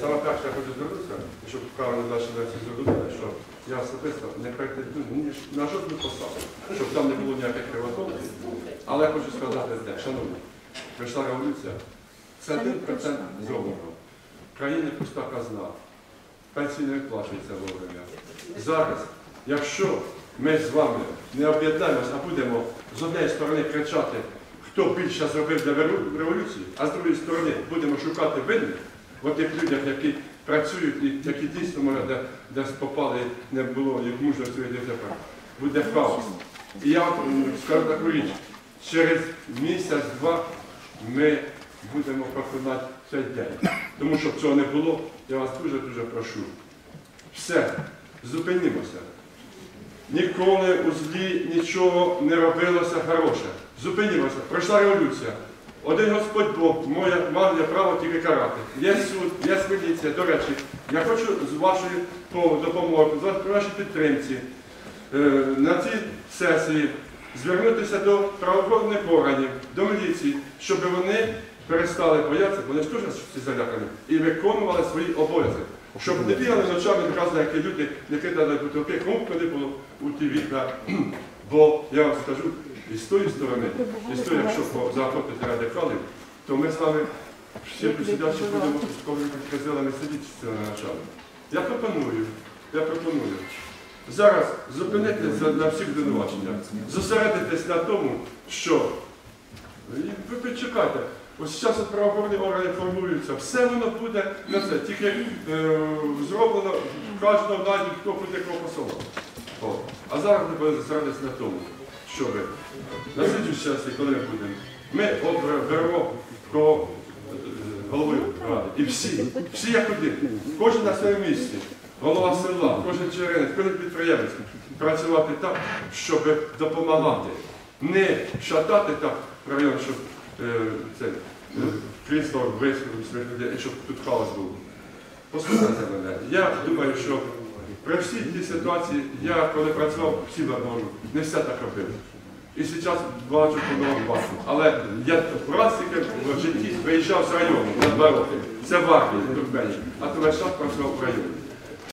Саме перше я хочу звернутися, щоб правильно далі лекцію зрозуміли, що я особисто не претендую ні на жодну посаду, щоб там не було ніяких кривотолків. Але я хочу сказати, одне, шановні, прийшла революція, це 1% зробленого. В країні пуста казна, пенсії не виплачуються вовремя. Зараз, якщо ми з вами не об'єднаємося, а будемо з однієї сторони кричати, хто більше зробив для революції, а з другої сторони будемо шукати винних в тих людях, які працюють і які дійсно може, де, десь попали, не було їх мужності вийти тепер. Буде хаос. І я скажу таку річ, через місяць-два ми будемо проклинати цей день. Тому щоб цього не було, я вас дуже-дуже прошу. Все, зупинімося. Ніколи у злі нічого не робилося хороше. Зупинімося. Пройшла революція. Один Господь Бог моє, мав право тільки карати. Є суд, є міліція. До речі, я хочу з вашої по- допомоги, з вашій підтримці е, на цій сесії звернутися до правоохоронних органів, до міліції, щоб вони перестали боятися, вони ж теж залякані, і виконували свої обов'язки. Щоб не бігали ночами одразу, як люди, не кидали бутилки, кому не було у ті вікна. Бо я вам скажу, і з тої сторони, і з тої, якщо заохотити радикалів, то ми з вами всі присідачі будемо з ковриками сидіти з цього начала. Я пропоную, я пропоную. Зараз зупинитися на всіх звинуваченнях, зосередитись на тому, що ви почекайте, ось зараз правоохоронні органи формуються, все воно буде на це, тільки е, зроблено в кожного навіть хто буде кого. О. А зараз ми будемо зосередитися на тому, щоб на часі, коли ми будемо, ми от беремо кого е, головою ради. І всі, всі як один, кожен на своєму місці, голова села, кожен черенець, кожен підприємець, працювати так, щоб допомагати. Не шатати так район, щоб це е, крісло висунув своїх людей, щоб тут хаос був. Послухайте мене. Я думаю, що при всій тій ситуації, я коли працював всі можу, не все так робив. І зараз бачу по-новому бачу. Але я раз в житті виїжджав з району на два роки. Це в армії, в Туркмені. А то весь час працював в районі.